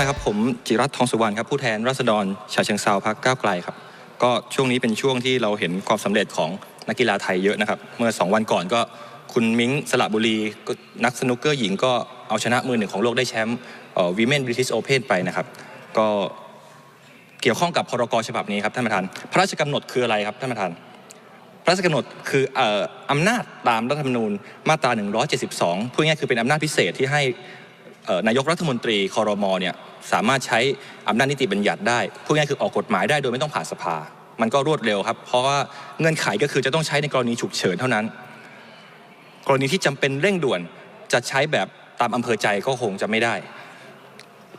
านครับผมจิรัตทองสุวรรณครับผู้แทนราษฎรฉะเชิงเซาพักก้าวไกลครับก็ช่วงนี้เป็นช่วงที่เราเห็นความสำเร็จของนักกีฬาไทยเยอะนะครับเมื่อ 2 วันก่อนก็คุณมิ้งสระบุรีก็นักสนุกเกอร์หญิงก็เอาชนะมือหนึ่งของโลกได้แชมป์วีเมนบริทิชโอเพนไปนะครับก็เกี่ยวข้องกับพรกฉบับนี้ครับท่านประธาน พระราชกำหนดคืออะไรครับท่านประธาน พระราชกำหนดคืออออำนาจตามรัฐธรรมนูญมาตรา 172 พูดง่ายคือเป็นอำนาจพิเศษที่ให้ นายกรัฐมนตรีคอรมอเนี่ยสามารถใช้อำนาจนิติบัญญัติได้พูดง่ายคือออกกฎหมายได้โดยไม่ต้องผ่านสภา มันก็รวดเร็วครับ เพราะว่าเงื่อนไขก็คือจะต้องใช้ในกรณีฉุกเฉินเท่านั้น กรณีที่จำเป็นเร่งด่วนจะใช้แบบตามอำเภอใจก็คงจะไม่ได้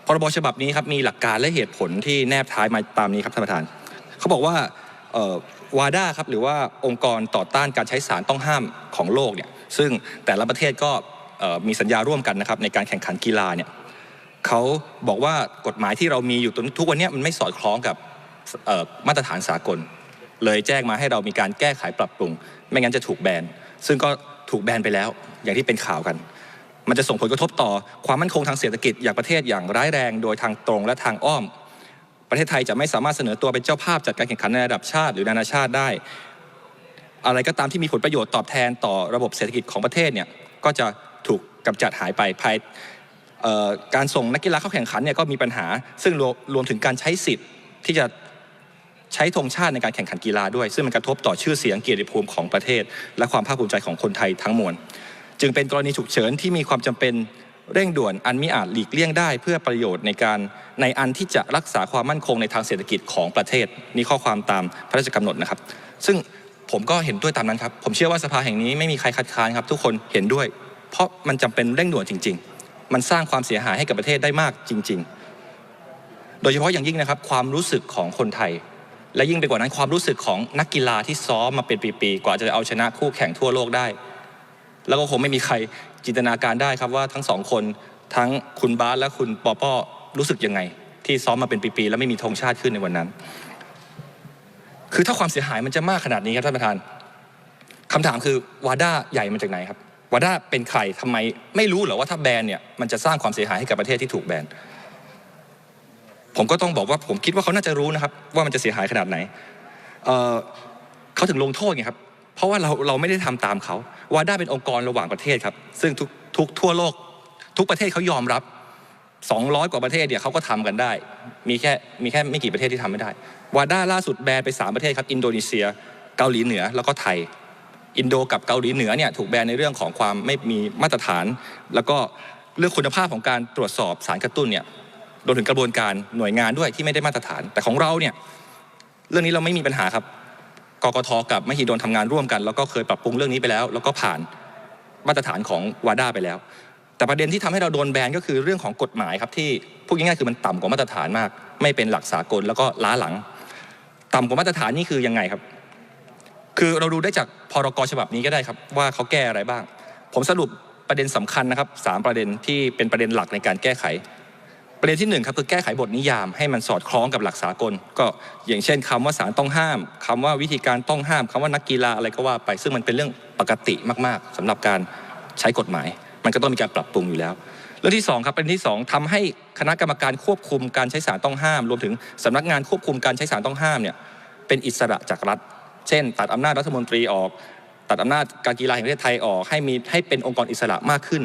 พรบฉบับนี้ครับมีหลักการและเหตุผลที่แนบท้ายมาตามนี้ครับท่านประธานเขาบอกว่าวาด้าครับหรือว่าองค์กรต่อต้านการใช้สารต้องห้ามของโลกเนี่ยซึ่งแต่ละประเทศก็ มีสัญญาร่วมกันนะครับในการแข่งขันกีฬาเนี่ยเขาบอกว่ากฎหมายที่เรามีอยู่ทุกวันนี้มันไม่สอดคล้องกับมาตรฐานสากล เลยแจ้งมาให้เรามีการแก้ไขปรับปรุง ไม่งั้นจะถูกแบนซึ่งก็ถูกแบนไปแล้ว อย่างที่เป็นข่าวกัน มันจะส่งผลกระทบต่อความมั่นคงทางเศรษฐกิจอย่างประเทศอย่างร้ายแรง โดยทางตรงและทางอ้อม ประเทศไทยจะไม่สามารถเสนอตัวเป็นเจ้าภาพจัดการแข่งขันในระดับชาติหรือนานาชาติได้ อะไรก็ตามที่มีผลประโยชน์ตอบแทนต่อระบบเศรษฐกิจของประเทศเนี่ยก็จะ ถูกกำจัดหายไปภายการส่งนักกีฬาเข้าแข่งขันเนี่ยก็มีปัญหา ซึ่งรวมรวมถึงการใช้สิทธิ์ที่จะใช้ธงชาติในการแข่งขันกีฬาด้วย ซึ่งมันกระทบต่อชื่อเสียงเกียรติภูมิของประเทศ และความภาคภูมิใจของคนไทยทั้งมวลจึงเป็นกรณีฉุกเฉินที่มีความจำเป็นเร่งด่วนอันมิอาจหลีกเลี่ยงได้ เพื่อประโยชน์ในการในอันที่จะรักษาความมั่นคงในทางเศรษฐกิจของประเทศนี่ข้อความตามพระราชกำหนดนะครับ ซึ่งผมก็เห็นด้วยตามนั้นครับ ผมเชื่อว่าสภาแห่งนี้ไม่มีใครคัดค้านครับ ทุกคนเห็นด้วย เพราะมันจำเป็นเร่งด่วนจริง ๆ มันสร้างความเสียหายให้กับประเทศได้มากจริง ๆ โดยเฉพาะอย่างยิ่งนะครับความรู้สึกของคนไทย และยิ่งไปกว่านั้นความรู้สึกของนักกีฬาที่ซ้อมมาเป็นปีๆกว่าจะเอาชนะคู่แข่งทั่วโลกได้ แล้วก็คงไม่มีใครจินตนาการได้ครับว่าทั้งสองคนทั้งคุณบาสและคุณปอป้อรู้สึกยังไง ที่ซ้อมมาเป็นปีๆแล้วไม่มีธงชาติขึ้นในวันนั้น คือถ้าความเสียหายมันจะมากขนาดนี้ครับท่านประธานคำถามคือวาด้าใหญ่มาจากไหนครับ วาด้าเป็นใครทำไมไม่รู้เหรอว่าถ้าแบนเนี่ยมันจะสร้างความเสียหายให้กับประเทศที่ถูกแบนผมก็ต้องบอกว่าผมคิดว่าเขาน่าจะรู้นะครับ ว่ามันจะเสียหายขนาดไหนเเขาถึงลงโทษไงครับ เพราะว่าเราเราไม่ได้ทำตามเขาวาด้าเป็นองค์กรระหว่างประเทศครับ ซึ่งทุกทุกทั่วโลก ทุกประเทศเขายอมรับ 200 กว่าประเทศเนี่ยเขาก็ทำกันได้ มีแค่มีแค่ไม่กี่ประเทศที่ทำไม่ได้ วาด้าล่าสุดแบนไป 3 ประเทศครับ อินโดนีเซีย เกาหลีเหนือแล้วก็ไทย อินโดกับเกาหลีเหนือเนี่ยถูกแบนในเรื่องของความไม่มีมาตรฐาน แล้วก็เรื่องคุณภาพของการตรวจสอบสารกระตุ้นเนี่ยรวมถึงกระบวนการหน่วยงานด้วยที่ไม่ได้มาตรฐาน แต่ของเราเนี่ยเรื่องนี้เราไม่มีปัญหาครับกกทกับมหิดลทำงานร่วมกัน แล้วก็เคยปรับปรุงเรื่องนี้ไปแล้ว แล้วก็ผ่านมาตรฐานของวาด้าไปแล้ว แต่ประเด็นที่ทำให้เราโดนแบนก็คือเรื่องของกฎหมายครับที่พูดง่ายๆคือมันต่ำกว่ามาตรฐานมาก ไม่เป็นหลักสากลแล้วก็ล้าหลัง ต่ำกว่ามาตรฐานนี่คือยังไงครับ คือเราดูได้จากพรกฉบับนี้ก็ได้ครับว่าเขาแก้อะไรบ้าง ผมสรุปประเด็นสำคัญนะครับสามประเด็นที่เป็นประเด็นหลักในการแก้ไข ประเด็นที่หนึ่งครับคือแก้ไขบทนิยามให้มันสอดคล้องกับหลักสากล ก็อย่างเช่นคำว่าสารต้องห้ามคำว่าวิธีการต้องห้ามคำว่านักกีฬาอะไรก็ว่าไป ซึ่งมันเป็นเรื่องปกติมากๆสำหรับการใช้กฎหมาย มันก็ต้องมีการปรับปรุงอยู่แล้วเรื่องที่สองครับประเด็นที่สองทำให้คณะกรรมการควบคุมการใช้สารต้องห้าม รวมถึงสำนักงานควบคุมการใช้สารต้องห้ามเนี่ยเป็นอิสระจากรัฐ เช่น ตัดอำนาจรัฐมนตรีออก ตัดอำนาจการกีฬาแห่งประเทศไทยออกให้มีให้เป็นองค์กรอิสระมากขึ้น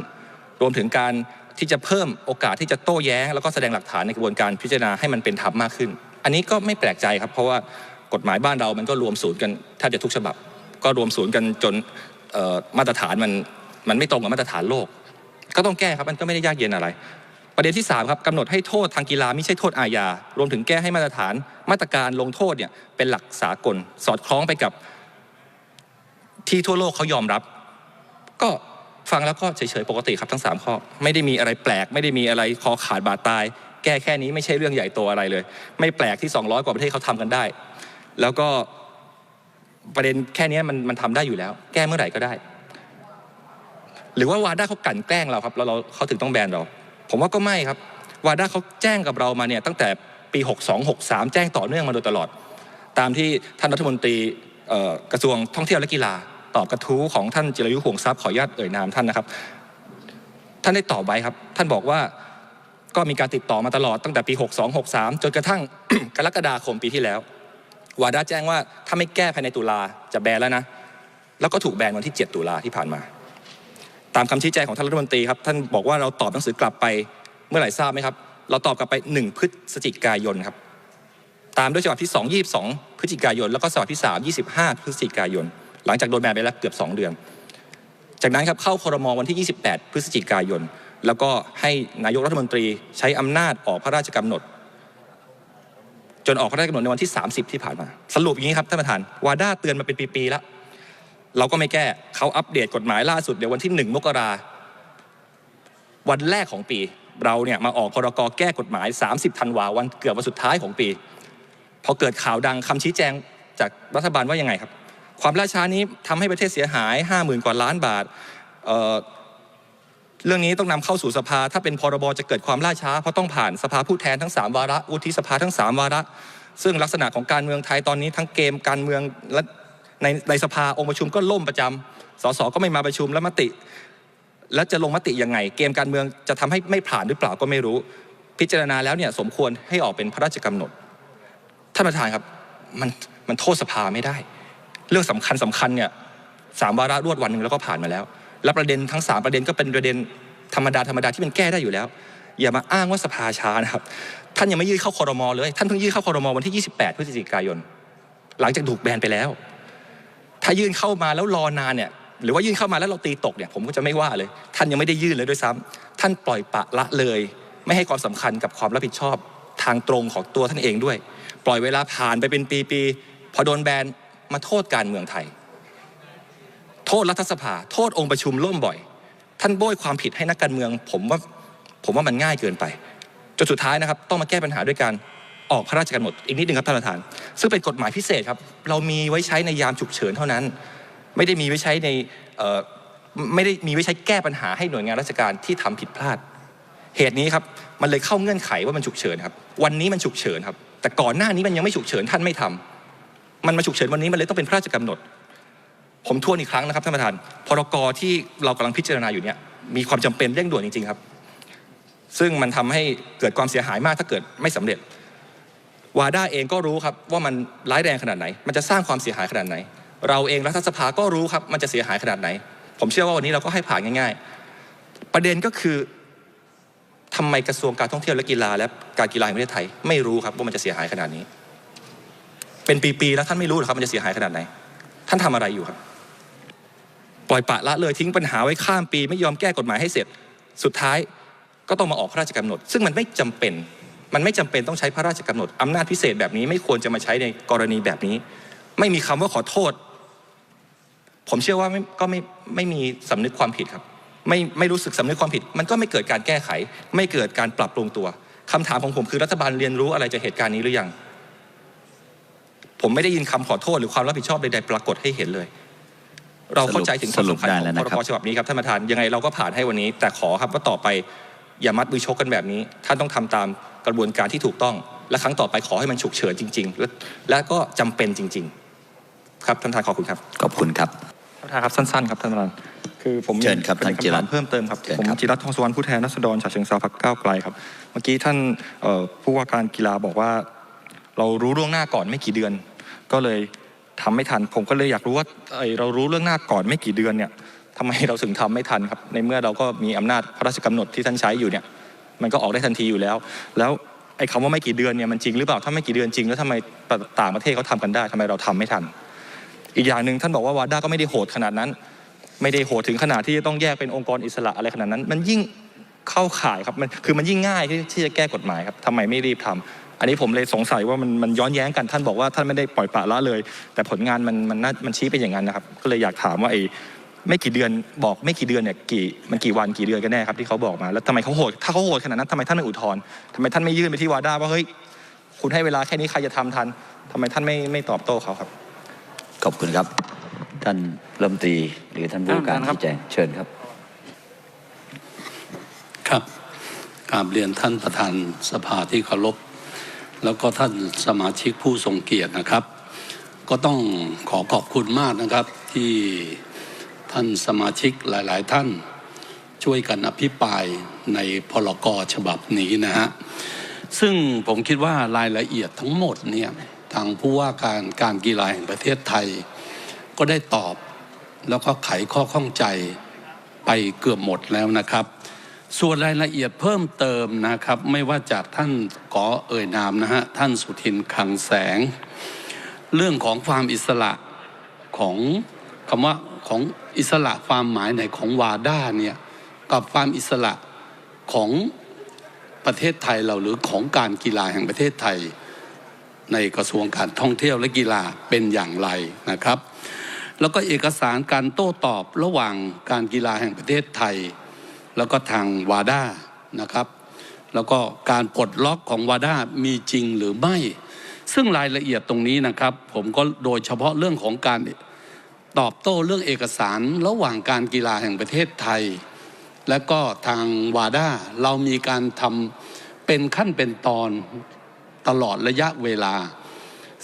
รวมถึงการที่จะเพิ่มโอกาสที่จะโต้แย้ง แล้วก็แสดงหลักฐานในกระบวนการพิจารณาให้มันเป็นธรรมมากขึ้น อันนี้ก็ไม่แปลกใจครับ เพราะว่ากฎหมายบ้านเรามันก็รวมศูนย์กันแทบจะทุกฉบับ ก็รวมศูนย์กันจนมาตรฐานมันมันไม่ตรงกับมาตรฐานโลก ก็ต้องแก้ครับมันก็ไม่ได้ยากเย็นอะไร ประเด็นที่3ครับกำหนดให้โทษทางกีฬาไม่ใช่โทษอาญารวมถึงแก้ให้มาตรฐานมาตรการลงโทษเนี่ยเป็นหลักสากล สอดคล้องไปกับที่ทั่วโลกเขายอมรับ ก็ฟังแล้วก็เฉยๆปกติครับทั้ง 3 ข้อ ไม่ได้มีอะไรแปลก ไม่ได้มีอะไรคอขาดบาดตาย แก้แค่นี้ไม่ใช่เรื่องใหญ่โตอะไรเลย ไม่แปลกที่ 200 กว่าประเทศเขาทำกันได้ แล้วก็ประเด็นแค่นี้มันมันทำได้อยู่แล้ว แก้เมื่อไหร่ก็ได้ หรือว่าวาด้าเขากั่นแกล้งเราครับแล้วเราเขาถึงต้องแบนเรา ผมว่าก็ไม่ครับวาด้าเขาแจ้งกับเรามาเนี่ยตั้งแต่ปี 62 63 แจ้งต่อเนื่องมาโดยตลอด ตามที่ท่านรัฐมนตรีกระทรวงท่องเที่ยวและกีฬาตอบกระทู้ของท่านจิรยุห่วงทรัพย์ขออนุญาตเอ่ยนามท่านนะครับ ท่านได้ตอบไว้ครับ ท่านบอกว่าก็มีการติดต่อมาตลอดตั้งแต่ปี 62 63 จนกระทั่งกรกฎาคมปีที่แล้ววาดาแจ้งว่าถ้าไม่แก้ภายในตุลาจะแบนแล้วนะ แล้วก็ถูกแบนวันที่ 7 ตุลาที่ผ่านมา ตามคำชี้แจงของท่านรัฐมนตรีครับท่านบอกว่าเราตอบหนังสือกลับไปเมื่อไหร่ทราบไหมครับเราตอบกลับไป 1 พฤศจิกายนครับตามด้วยฉบับที่ 2 22 พฤศจิกายน แล้วก็ฉบับที่ 3 25 พฤศจิกายน หลังจากโดนแบนไปแล้วเกือบ 2 เดือน จากนั้นครับเข้าคอรมอวันที่ 28 พฤศจิกายน แล้วก็ให้นายกรัฐมนตรีใช้อำนาจออกพระราชกำหนด จนออกพระราชกำหนดในวันที่ 30 ที่ผ่านมา สรุปอย่างนี้ครับท่านประธานวาด้าเตือนมาเป็นปีๆแล้ว เราก็ไม่แก้เขาอัปเดตกฎหมายล่าสุดเดี๋ยววันที่ 1 มกราวันแรกของปี เราเนี่ยมาออกพรกแก้กฎหมาย 30ธันวาวันเกือบวันสุดท้ายของปี พอเกิดข่าวดังคำชี้แจงจากรัฐบาลว่ายังไงครับ ความล่าช้านี้ทำให้ประเทศเสียหาย 50,000 กว่าล้านบาทเเรื่องนี้ต้องนำเข้าสู่สภา ถ้าเป็นพรบจะเกิดความล่าช้า เพราะต้องผ่านสภาผู้แทนทั้ง 3 วาระวุฒิสภาทั้ง 3 วาระ ซึ่งลักษณะของการเมืองไทยตอนนี้ทั้งเกมการเมืองและ ในในสภาองค์ประชุมก็ล่มประจำสสก็ไม่มาประชุมและมติ แล้วจะลงมติยังไง เกมการเมืองจะทำให้ไม่ผ่านหรือเปล่าก็ไม่รู้ พิจารณาแล้วเนี่ยสมควรให้ออกเป็นพระราชกำหนดท่านประธานครับมันมันโทษสภาไม่ได้ เรื่องสำคัญสำคัญเนี่ยสามวาระรวดวันหนึ่งแล้วก็ผ่านมาแล้ว แล้วประเด็นทั้งสามประเด็นก็เป็นประเด็นธรรมดาธรรมดาที่มันแก้ได้อยู่แล้ว อย่ามาอ้างว่าสภาช้านะครับ ท่านยังไม่ยื่นเข้าคอรมอเลย ท่านเพิ่งยื่นเข้าคอรมอวันที่ 28 พฤศจิกายน หลังจากถูกแบนไปแล้ว ถ้ายื่นเข้ามาแล้วรอนานเนี่ยหรือว่ายื่นเข้ามาแล้วเราตีตกเนี่ยผมก็จะไม่ว่าเลย ท่านยังไม่ได้ยื่นเลยด้วยซ้ำท่านปล่อยปะละเลย ไม่ให้ความสำคัญกับความรับผิดชอบทางตรงของตัวท่านเองด้วย ปล่อยเวลาผ่านไปเป็นปีๆพอโดนแบนมาโทษการเมืองไทย โทษรัฐสภา โทษองค์ประชุมล่มบ่อย ท่านโบยความผิดให้นักการเมือง ผมว่าผมว่ามันง่ายเกินไปจนสุดท้ายนะครับ ต้องมาแก้ปัญหาด้วยการ ออกพระราชกำหนดอีกนิดนึงครับท่านประธาน ซึ่งเป็นกฎหมายพิเศษครับ เรามีไว้ใช้ในยามฉุกเฉินเท่านั้น ไม่ได้มีไว้ใช้ในไม่ได้มีไว้ใช้แก้ปัญหาให้หน่วยงานราชการที่ทำผิดพลาด เหตุนี้ครับมันเลยเข้าเงื่อนไขว่ามันฉุกเฉินครับ วันนี้มันฉุกเฉินครับ แต่ก่อนหน้านี้มันยังไม่ฉุกเฉินท่านไม่ทำมันมาฉุกเฉินวันนี้มันเลยต้องเป็นพระราชกำหนด ผมทวนอีกครั้งนะครับท่านประธานพรกที่เรากำลังพิจารณาอยู่เนี่ยมีความจำเป็นเร่งด่วนจริง ๆครับ ซึ่งมันทำให้เกิดความเสียหายมากถ้าเกิดไม่สำเร็จ วาด้าเองก็รู้ครับว่ามันร้ายแรงขนาดไหน มันจะสร้างความเสียหายขนาดไหน เราเองรัฐสภาก็รู้ครับมันจะเสียหายขนาดไหน ผมเชื่อว่าวันนี้เราก็ให้ผ่านง่าย ๆ ประเด็นก็คือทำไมกระทรวงการท่องเที่ยวและกีฬาและการกีฬาแห่งประเทศไทยไม่รู้ครับว่ามันจะเสียหายขนาดนี้ เป็นปีๆแล้วท่านไม่รู้หรอครับมันจะเสียหายขนาดไหน ท่านทำอะไรอยู่ครับ ปล่อยปะละเลยทิ้งปัญหาไว้ข้ามปี ไม่ยอมแก้กฎหมายให้เสร็จ สุดท้ายก็ต้องมาออกพระราชกำหนด ซึ่งมันไม่จำเป็น มันไม่จำเป็นต้องใช้พระราชกำหนดอำนาจพิเศษแบบนี้ไม่ควรจะมาใช้ในกรณีแบบนี้ ไม่มีคำว่าขอโทษ ผมเชื่อว่าก็ไม่ไม่มีสำนึกความผิดครับ ไม่ไม่รู้สึกสำนึกความผิด มันก็ไม่เกิดการแก้ไข ไม่เกิดการปรับปรุงตัวคำถามของผมคือรัฐบาลเรียนรู้อะไรจากเหตุการณ์นี้หรือยัง ผมไม่ได้ยินคำขอโทษหรือความรับผิดชอบใดๆปรากฏให้เห็นเลย เราเข้าใจถึงความสำคัญของพรบฉบับนี้ครับท่านประธานยังไงเราก็ผ่านให้วันนี้ แต่ขอครับว่าต่อไป อย่ามัดมือชกกันแบบนี้ ท่านต้องทำตามกระบวนการที่ถูกต้อง และครั้งต่อไปขอให้มันฉุกเฉินจริง ๆ และและก็จำเป็นจริง ๆ ครับท่านประธานขอบคุณครับขอบคุณครับท่านประธานครับสั้น ๆ ครับท่านประธานคือผมเชิญครับประท่านจิรัตน์เพิ่มเติมครับเชิญผมครับจิรัตน์ทองสุวรรณผู้แทนรัษฎรฉะเชิงเทราพรรคก้าวไกลครับเมื่อกี้ท่านเอ่อผู้ว่าการกีฬาบอกว่า เรารู้ล่วงหน้าก่อนไม่กี่เดือน ก็เลยทำไม่ทัน ผมก็เลยอยากรู้ว่าเอ่อเรารู้เรื่องหน้าก่อนไม่กี่เดือนเนี่ย ทำไมเราถึงทำไม่ทันครับ ในเมื่อเราก็มีอำนาจพระราชกำหนดที่ท่านใช้อยู่เนี่ยมันก็ออกได้ทันทีอยู่แล้ว แล้วไอ้คำว่าไม่กี่เดือนเนี่ยมันจริงหรือเปล่าถ้าไม่กี่เดือนจริงแล้วทำไมต่างประเทศเขาทำกันได้ทำไมเราทำไม่ทัน อีกอย่างหนึ่งท่านบอกว่าวาด้าก็ไม่ได้โหดขนาดนั้น ไม่ได้โหดถึงขนาดที่จะต้องแยกเป็นองค์กรอิสระอะไรขนาดนั้น มันยิ่งเข้าข่ายครับมันคือมันยิ่งง่ายที่ที่จะแก้กฎหมายครับทำไมไม่รีบทำอันนี้ผมเลยสงสัยว่ามันมันย้อนแย้งกันท่านบอกว่าท่านไม่ได้ปล่อยปละละเลย แต่ผลงานมันมันน่ามันชี้เป็นอย่างนั้นนะครับ ก็เลยอยากถามว่าไอ้ ไม่กี่เดือนบอกไม่กี่เดือนเนี่ยกี่มันกี่วันกี่เดือนกันแน่ครับที่เขาบอกมา แล้วทำไมเขาโหดถ้าเขาโหดขนาดนั้นทำไมท่านไม่อุทธรณ์ทำไมท่านไม่ยื่นไปที่วาด้าว่าเฮ้ยคุณให้เวลาแค่นี้ใครจะทำทันทำไมท่านไม่ไม่ตอบโต้เขาครับ ขอบคุณครับ ท่านรัฐมนตรีหรือท่านผู้ว่าการท่านครับชี้แจงเชิญครับ ครับกราบเรียนท่านประธานสภาที่เคารพแล้วก็ท่านสมาชิกผู้ทรงเกียรตินะครับ ก็ต้องขอขอบคุณมากนะครับที่ ท่านสมาชิกหลาย ๆ ท่าน ช่วยกันอภิปรายในพรกฉบับนี้นะฮะซึ่งผมคิดว่ารายละเอียดทั้งหมดเนี่ยทางผู้ว่าการการกีฬาแห่งประเทศไทย ก็ได้ตอบแล้วก็ไขข้อข้องใจไปเกือบหมดแล้วนะครับ ส่วนรายละเอียดเพิ่มเติมนะครับ ไม่ว่าจากท่านขอเอ่ยนามนะฮะท่านสุทินคังแสง เรื่องของความอิสระของคำว่า ของอิสระความหมายไหนของวาด้าเนี่ยกับความอิสระของประเทศไทยเราหรือของการกีฬาแห่งประเทศไทย ในกระทรวงการท่องเที่ยวและกีฬาเป็นอย่างไรนะครับ แล้วก็เอกสารการโต้ตอบระหว่างการกีฬาแห่งประเทศไทย แล้วก็ทางวาด้านะครับแล้วก็การปลดล็อกของวาด้ามีจริงหรือไม่ ซึ่งรายละเอียดตรงนี้นะครับ ผมก็โดยเฉพาะเรื่องของการ ตอบโต้เรื่องเอกสารระหว่างการกีฬาแห่งประเทศไทย และก็ทางวาด้าเรามีการทำเป็นขั้นเป็นตอนตลอดระยะเวลา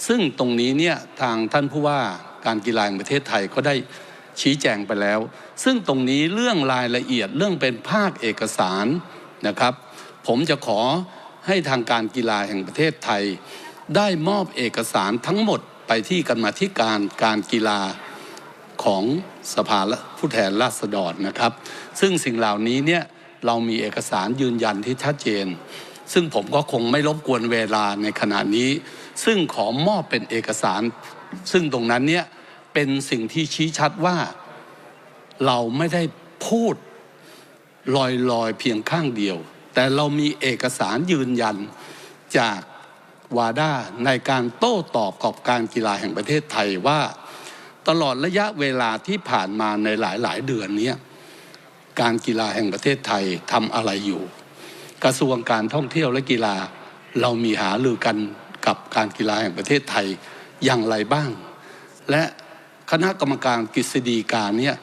ซึ่งตรงนี้เนี่ยทางท่านผู้ว่าการกีฬาแห่งประเทศไทยก็ได้ชี้แจงไปแล้ว ซึ่งตรงนี้เรื่องรายละเอียดเรื่องเป็นภาคเอกสารนะครับ ผมจะขอให้ทางการกีฬาแห่งประเทศไทย ได้มอบเอกสารทั้งหมดไปที่กรรมาธิการการกีฬา ของสภาผู้แทนราษฎรนะครับ ซึ่งสิ่งเหล่านี้เนี่ยเรามีเอกสารยืนยันที่ชัดเจน ซึ่งผมก็คงไม่รบกวนเวลาในขณะนี้ ซึ่งขอมอบเป็นเอกสาร ซึ่งตรงนั้นเนี่ยเป็นสิ่งที่ชี้ชัดว่า เราไม่ได้พูดลอยๆเพียงข้างเดียว แต่เรามีเอกสารยืนยันจากวาด้าในการโต้ตอบกับการกีฬาแห่งประเทศไทยว่า ตลอดระยะเวลาที่ผ่านมาในหลายๆ เดือนนี้การกีฬาแห่งประเทศไทยทำอะไรอยู่ กระทรวงการท่องเที่ยวและกีฬาเรามีหารือกันกับการกีฬาแห่งประเทศไทยอย่างไรบ้าง และคณะกรรมการกฤษฎีการเนี่ย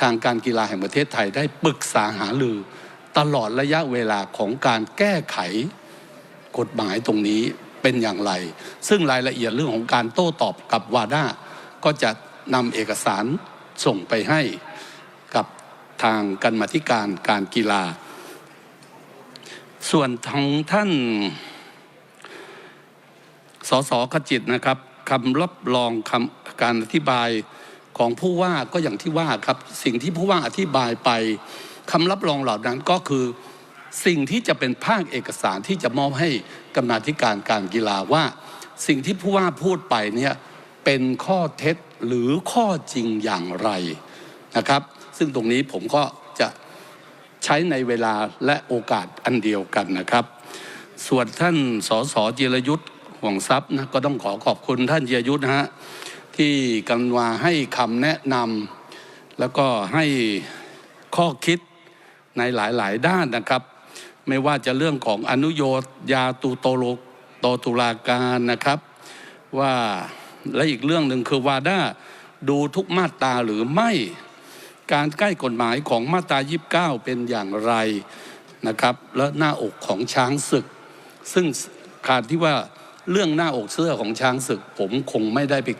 ทางการกีฬาแห่งประเทศไทยได้ปรึกษาหารือตลอดระยะเวลาของการแก้ไขกฎหมายตรงนี้เป็นอย่างไร ซึ่งรายละเอียดเรื่องของการโต้ตอบกับวาด้าก็จะ นำเอกสารส่งไปให้กับทางกันมาธิการการกีฬา ส่วนทางท่านสสขจิตนะครับคำรับรองคำการอธิบายของผู้ว่าก็อย่างที่ว่าครับ สิ่งที่ผู้ว่าอธิบายไปคำรับรองเหล่านั้นก็คือสิ่งที่จะเป็นภาคเอกสารที่จะมอบให้กรรมาธิการการกีฬาว่า สิ่งที่ผู้ว่าพูดไปเนี่ยเป็นข้อเท็จ หรือข้อจริงอย่างไรนะครับ ซึ่งตรงนี้ผมก็จะใช้ในเวลาและโอกาสอันเดียวกันนะครับ ส่วนท่านสสจิรยุทธ์ห่วงทรัพย์นะก็ต้องขอขอบคุณท่านจิรยุทธ์นะฮะที่กำมาให้คำแนะนำแล้วก็ให้ข้อคิดในหลายๆ ด้านนะครับ ไม่ว่าจะเรื่องของอนุโยยาตูโตโลโตตุลาการนะครับว่า และอีกเรื่องหนึ่งคือวาด้าดูทุกมาตราหรือไม่ การใกล้กฎหมายของมาตรา 29 เป็นอย่างไรนะครับ และหน้าอกของช้างศึก ซึ่งการที่ว่าเรื่องหน้าอกเสื้อของช้างศึก ผมคงไม่ได้ไป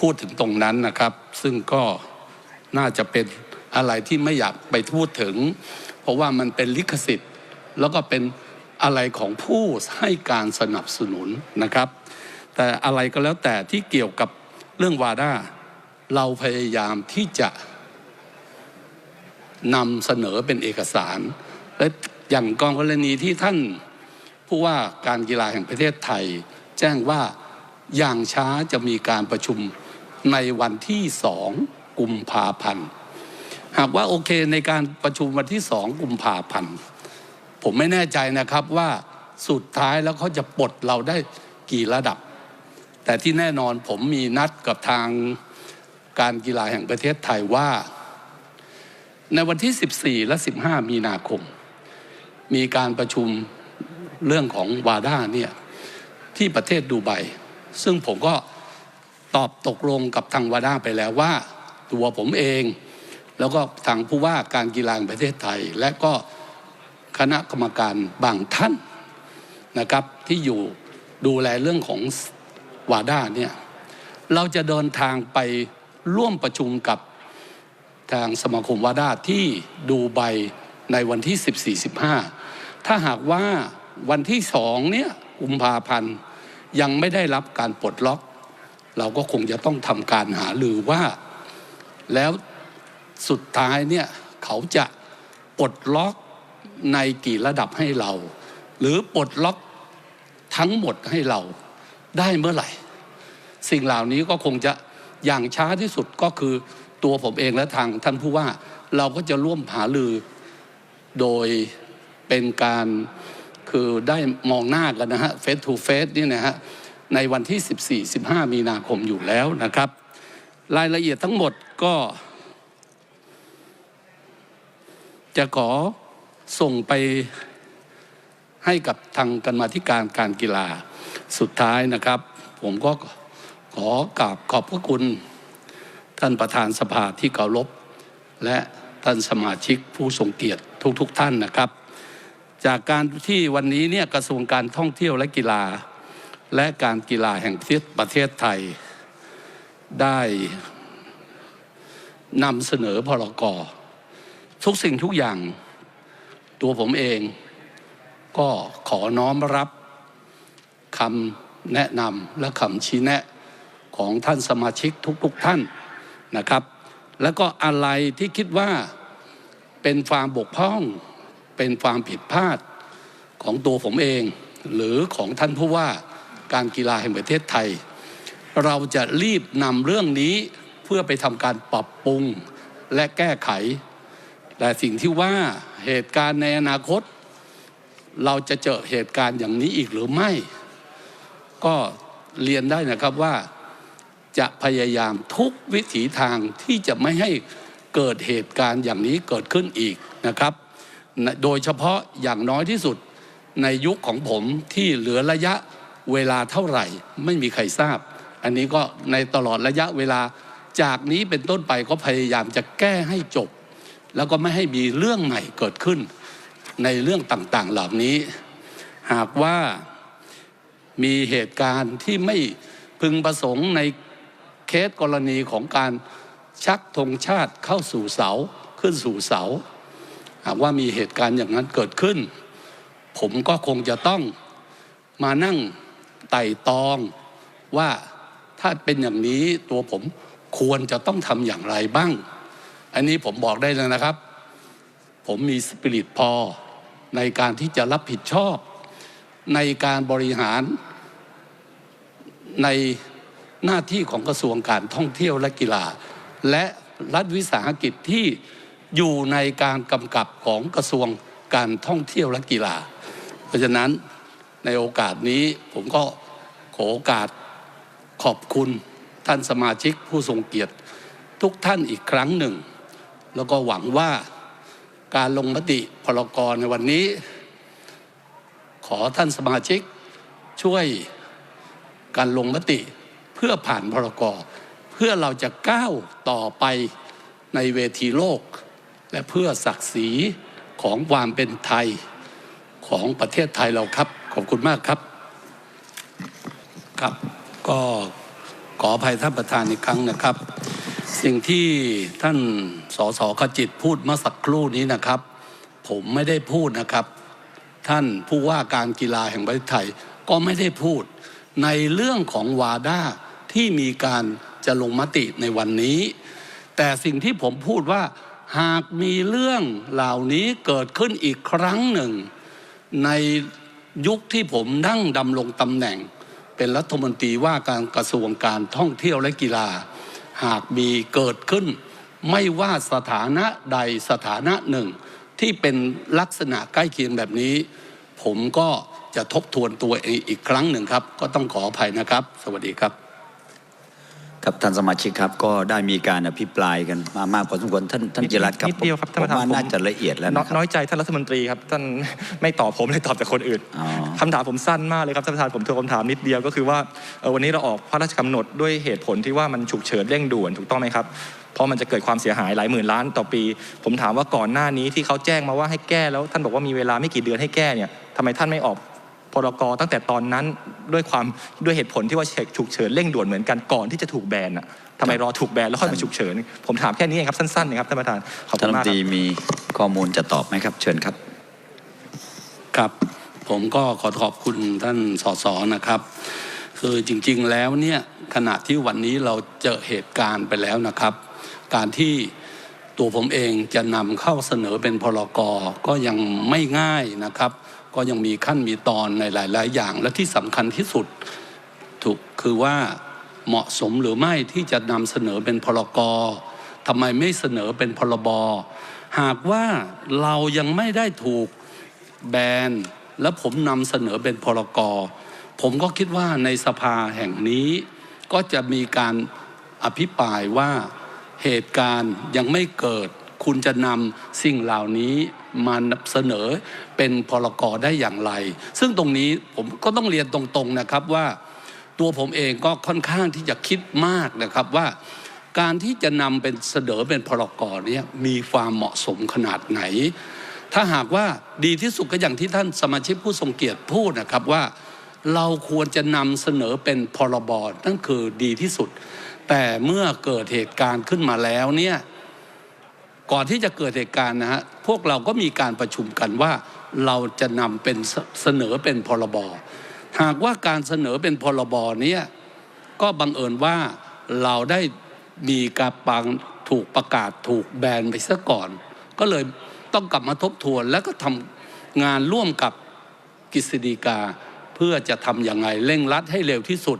พูดถึงตรงนั้นนะครับ ซึ่งก็น่าจะเป็นอะไรที่ไม่อยากไปพูดถึง เพราะว่ามันเป็นลิขสิทธิ์ แล้วก็เป็นอะไรของผู้ให้การสนับสนุนนะครับ แต่อะไรก็แล้วแต่ที่เกี่ยวกับเรื่องวาด้าเราพยายามที่จะนำเสนอเป็นเอกสาร และอย่างกรณีที่ท่านผู้ว่าการกีฬาแห่งประเทศไทย แจ้งว่าอย่างช้าจะมีการประชุมในวันที่สองกุมภาพันธ์หากว่าโอเคในการประชุมวันที่สองกุมภาพันธ์ผมไม่แน่ใจนะครับว่าสุดท้ายแล้วเขาจะปลดเราได้กี่ระดับ แต่ที่แน่นอนผมมีนัดกับทางการกีฬาแห่งประเทศไทยว่า ในวันที่ 14 และ 15 มีนาคม มีการประชุมเรื่องของวาด้าเนี่ยที่ประเทศดูไบซึ่งผมก็ตอบตกลงกับทางวาด้าไปแล้วว่า ตัวผมเอง แล้วก็ทางผู้ว่าการกีฬาแห่งประเทศไทย และก็คณะกรรมการบางท่านนะครับที่อยู่ดูแลเรื่องของ วาด้าเนี่ยเราจะเดินทางไปร่วมประชุมกับทางสมาคมวาด้าที่ดูไบในวันที่ 14 15 ถ้าหากว่าวันที่สองเนี่ยกุมภาพันธ์ยังไม่ได้รับการปลดล็อก เราก็คงจะต้องทำการหาลือว่า แล้วสุดท้ายเนี่ยเขาจะปลดล็อกในกี่ระดับให้เรา หรือปลดล็อกทั้งหมดให้เรา ได้เมื่อไหร่ สิ่งเหล่านี้ก็คงจะอย่างช้าที่สุดก็คือตัวผมเองและทางท่านผู้ว่าเราก็จะร่วมหาลือโดยเป็นการคือได้มองหน้ากันนะฮะเฟสทูเฟสนี่นะฮะในวันที่ 14 15 มีนาคมอยู่แล้วนะครับ รายละเอียดทั้งหมดก็ จะขอส่งไปให้กับทางกรรมาธิการการกีฬา สุดท้ายนะครับ ผมก็ขอกราบขอบพระคุณ ท่านประธานสภาที่เคารพและท่านสมาชิกผู้ทรงเกียรติทุกๆทท่านนะครับ จากการที่วันนี้เนี่ยกระทรวงการท่องเที่ยวและกีฬา และการกีฬาแห่งประเทศไทย ได้นำเสนอพรกทุกสิ่งทุกอย่างตัวผมเองก็ขอน้อมรับ คำแนะนำและคำชี้แนะของท่านสมาชิกทุกๆทท่านนะครับ แล้วก็อะไรที่คิดว่าเป็นความบกพร่อง เป็นความผิดพลาดของตัวผมเอง หรือของท่านผู้ว่าการกีฬาแห่งประเทศไทย เราจะรีบนำเรื่องนี้เพื่อไปทำการปรับปรุงและแก้ไข แต่สิ่งที่ว่าเหตุการณ์ในอนาคต เราจะเจอเหตุการณ์อย่างนี้อีกหรือไม่ ก็เรียนได้นะครับว่าจะพยายามทุกวิถีทางที่จะไม่ให้เกิดเหตุการณ์อย่างนี้เกิดขึ้นอีกนะครับ โดยเฉพาะอย่างน้อยที่สุดในยุคของผมที่เหลือระยะเวลาเท่าไหร่ ไม่มีใครทราบ อันนี้ก็ในตลอดระยะเวลาจากนี้เป็นต้นไปก็พยายามจะแก้ให้จบ แล้วก็ไม่ให้มีเรื่องใหม่เกิดขึ้น ในเรื่องต่างๆเหล่านี้ หากว่า มีเหตุการณ์ที่ไม่พึงประสงค์ในเคสกรณีของการชักธงชาติเข้าสู่เสาขึ้นสู่เสาหากว่ามีเหตุการณ์อย่างนั้นเกิดขึ้น ผมก็คงจะต้องมานั่งไต่ตองว่าถ้าเป็นอย่างนี้ตัวผมควรจะต้องทำอย่างไรบ้าง อันนี้ผมบอกได้เลยนะครับ ผมมีสปิริตพอในการที่จะรับผิดชอบ ในการบริหารในหน้าที่ของกระทรวงการท่องเที่ยวและกีฬา และรัฐวิสาหกิจที่อยู่ในการกำกับของกระทรวงการท่องเที่ยวและกีฬา เพราะฉะนั้นในโอกาสนี้ผมก็ขอโอกาสขอบคุณท่านสมาชิกผู้ทรงเกียรติ ทุกท่านอีกครั้งหนึ่ง แล้วก็หวังว่าการลงมติพลกรในวันนี้ ขอท่านสมาชิกช่วยการลงมติเพื่อผ่านพลกรเพื่อเราจะก้าวต่อไปในเวทีโลก และเพื่อศักดิ์ศรีของความเป็นไทยของประเทศไทยเราครับ ขอบคุณมากครับ ครับ ก็ขออภัยท่านประธานอีกครั้งนะครับ สิ่งที่ท่านสสขจิตพูดเมื่อสักครู่นี้นะครับ ผมไม่ได้พูดนะครับ ท่านผู้ว่าการกีฬาแห่งประเทศไทยก็ไม่ได้พูด ในเรื่องของวาด้าที่มีการจะลงมติในวันนี้ แต่สิ่งที่ผมพูดว่าหากมีเรื่องเหล่านี้เกิดขึ้นอีกครั้งหนึ่ง ในยุคที่ผมนั่งดำรงตำแหน่ง เป็นรัฐมนตรีว่าการกระทรวงการท่องเที่ยวและกีฬา หากมีเกิดขึ้น ไม่ว่าสถานะใดสถานะหนึ่ง ที่เป็นลักษณะใกล้เคียงแบบนี้ ผมก็จะทบทวนตัวเองอีกครั้งหนึ่งครับ ก็ต้องขออภัยนะครับ สวัสดีครับ ครับท่านสมาชิกครับก็ได้มีการอภิปรายกันมามากพอสมควรท่านท่านนิดจิรัตน์ครับนิดเดียวครับผท่านประธานมว่าผมน่าจะละเอียดแล้วน้นะคน้รัอบยใจท่านรัฐมนตรีครับท่านไม่ตอบผมเลยตอบแต่คนอื่นอ๋อคำถามผมสั้นมากเลยครับท่านประธานผมทวนคำถามนิดเดียวก็คือว่าเอ่อวันนี้เราออกพระราชกำหนดด้วยเหตุผลที่ว่ามันฉุกเฉินเร่งด่วนถูกต้องไหมครับเพราะมันจะเกิดความเสียหายหลายหมื่นล้านต่อปี ผมถามว่าก่อนหน้านี้ที่เขาแจ้งมาว่าให้แก้แล้วท่านบอกว่ามีเวลาไม่กี่เดือนให้แก้เนี่ยทำไมท่านไม่ออก พรกตั้งแต่ตอนนั้นด้วยความด้วยเหตุผลที่ว่าฉุกเฉินเร่งด่วนเหมือนกันก่อนที่จะถูกแบนอะทำไมรอถูกแบนแล้วค่อยมาฉุกเฉิน ผมถามแค่นี้เองครับสั้นๆนะครับท่านประธานขอบคุท่านณรัฐมมากนคตรับรีมีข้อมูลจะตอบไหมครับ เชิญครับครับ ผมก็ขอขอบคุณท่านสสนะครับ คือจริงๆแล้วเนี่ยขณะที่วันนี้เราเจอเหตุการณ์ไปแล้วนะครับ การที่ตัวผมเองจะนำเข้าเสนอเป็นพรกก็ยังไม่ง่ายนะครับ ก็ยังมีขั้นมีตอนในหลาย ๆ อย่าง และที่สำคัญที่สุดถูกคือว่าเหมาะสมหรือไม่ที่จะนำเสนอเป็นพรกทำไมไม่เสนอเป็นพรบหากว่าเรายังไม่ได้ถูกแบนแล้วผมนำเสนอเป็นพรกผมก็คิดว่าในสภาแห่งนี้ก็จะมีการอภิปรายว่าเหตุการณ์ยังไม่เกิด คุณจะนำสิ่งเหล่านี้ มาเสนอเป็นพรกได้อย่างไร ซึ่งตรงนี้ผมก็ต้องเรียนตรงๆนะครับว่า ตัวผมเองก็ค่อนข้างที่จะคิดมากนะครับว่า การที่จะนำเป็นเสนอเป็นพรกเนี่ยมีความเหมาะสมขนาดไหน ถ้าหากว่าดีที่สุดก็อย่างที่ท่านสมาชิกผู้ทรงเกียรติพูดนะครับว่าเราควรจะนำเสนอเป็นพรบนั่นคือดีที่สุด แต่เมื่อเกิดเหตุการณ์ขึ้นมาแล้วเนี่ย ก่อนที่จะเกิดเหตุการณ์นะฮะพวกเราก็มีการประชุมกันว่าเราจะนำเป็นเสนอเป็นพรบหากว่าการเสนอเป็นพรบเนี่ยก็บังเอิญว่าเราได้มีการปังถูกประกาศถูกแบนไปซะก่อน ก็เลยต้องกลับมาทบทวนแล้วก็ทำงานร่วมกับกฤษฎีกา เพื่อจะทำอย่างไรเร่งรัดให้เร็วที่สุด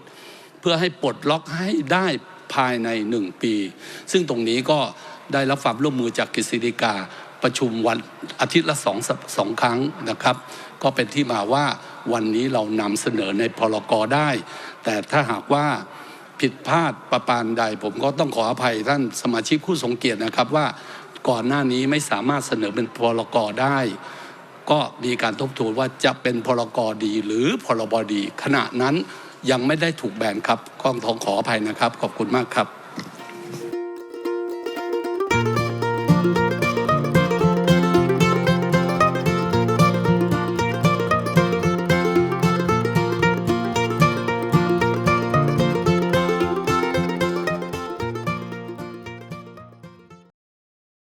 เพื่อให้ปลดล็อกให้ได้ภายในหนึ่งปี ซึ่งตรงนี้ก็ ได้รับความร่วมมือจากกฤษฎีกาประชุมวันอาทิตย์ละสองสองครั้งนะครับ ก็เป็นที่มาว่าวันนี้เรานำเสนอในพรกได้ แต่ถ้าหากว่าผิดพลาดประปานใด ผมก็ต้องขออภัยท่านสมาชิกผู้ทรงเกียรตินะครับว่าก่อนหน้านี้ไม่สามารถเสนอเป็นพรกได้ ก็มีการทบทวนว่าจะเป็นพรกดีหรือพรบดี ขณะนั้นยังไม่ได้ถูกแบนครับก้องทองขออภัยนะครับ ขอบคุณมากครับ